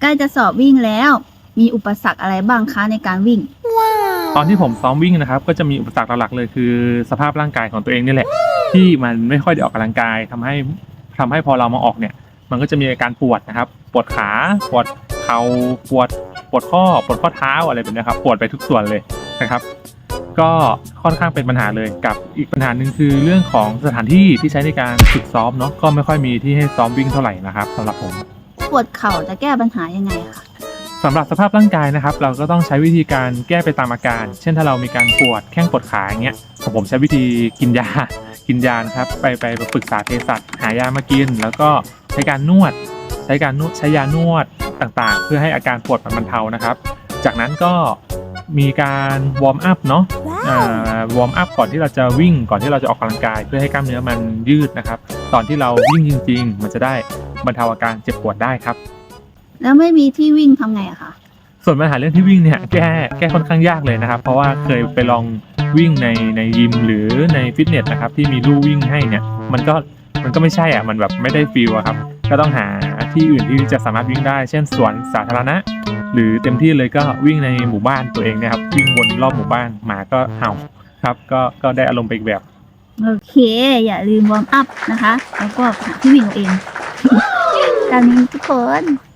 ใกล้จะสอบวิ่งแล้ว มีอุปสรรคอะไรบ้างคะในการวิ่ง ตอนที่ผมซ้อมวิ่งนะครับ ก็จะมีอุปสรรคหลักๆเลยคือ สภาพร่างกายของตัวเองนี่แหละ ที่มันไม่ค่อยได้ออกกำลังกายทำให้ทำให้พอเรามาออกเนี่ย มันก็จะมีอาการปวดนะครับ ปวดขาปวดเข่าปวดปวดข้อปวดข้อเท้าอะไรแบบนี้ครับปวดไปทุกส่วนเลยนะครับก็ค่อนข้างเป็นปัญหาเลยกับอีกปัญหาหนึ่งคือเรื่องของสถานที่ที่ใช้ในการฝึกซ้อมเนาะก็ไม่ค่อยมีที่ให้ซ้อมวิ่งเท่าไหร่นะครับสำหรับผม ปวดเข่าจะแก้ปัญหายังไงคะสำหรับสภาพร่างกายนะครับ เราก็ต้องใช้วิธีการแก้ไปตามอาการ เช่นถ้าเรามีการปวดแข้งปวดขาอย่างเงี้ยผมผมใช้วิธีกินยา กินยานะครับไปไปไปปรึกษาเภสัชหายามากิน แล้วก็ใช้การนวด ใช้การนวดใช้ยานวดต่างๆ เพื่อให้อาการปวดมันบรรเทานะครับ จากนั้นก็มีการวอร์มอัพเนาะวอร์มอัพก่อนที่เราจะวิ่งก่อนที่เราจะออกกำลังกาย เพื่อให้กล้ามเนื้อมันยืดนะครับ ตอนที่เราวิ่งจริง ๆ มันจะได้ บรรเทาอาการเจ็บปวดได้ครับ แล้วไม่มีที่วิ่งทำไงอะคะส่วนปัญหาเรื่องที่วิ่งเนี่ยแก้แก้ค่อนข้างยากเลยนะครับ เพราะว่าเคยไปลองวิ่งในในยิมหรือในฟิตเนสนะครับที่มีลู่วิ่งให้เนี่ยมันก็มันก็ไม่ใช่อะมันแบบไม่ได้ฟีลอะครับ ก็ต้องหาที่อื่นที่จะสามารถวิ่งได้ เช่นสวนสาธารณะ หรือเต็มที่เลยก็วิ่งในหมู่บ้านตัวเองเนะครับวิ่งวนรอบหมู่บ้านหมาก็เห่าครับ ก็ก็ได้อารมณ์ไปอีกแบบ โอเค อย่าลืมวอร์มอัพนะคะ แล้วก็หาที่วิ่งเอาเอง ตามนี้ทุกคน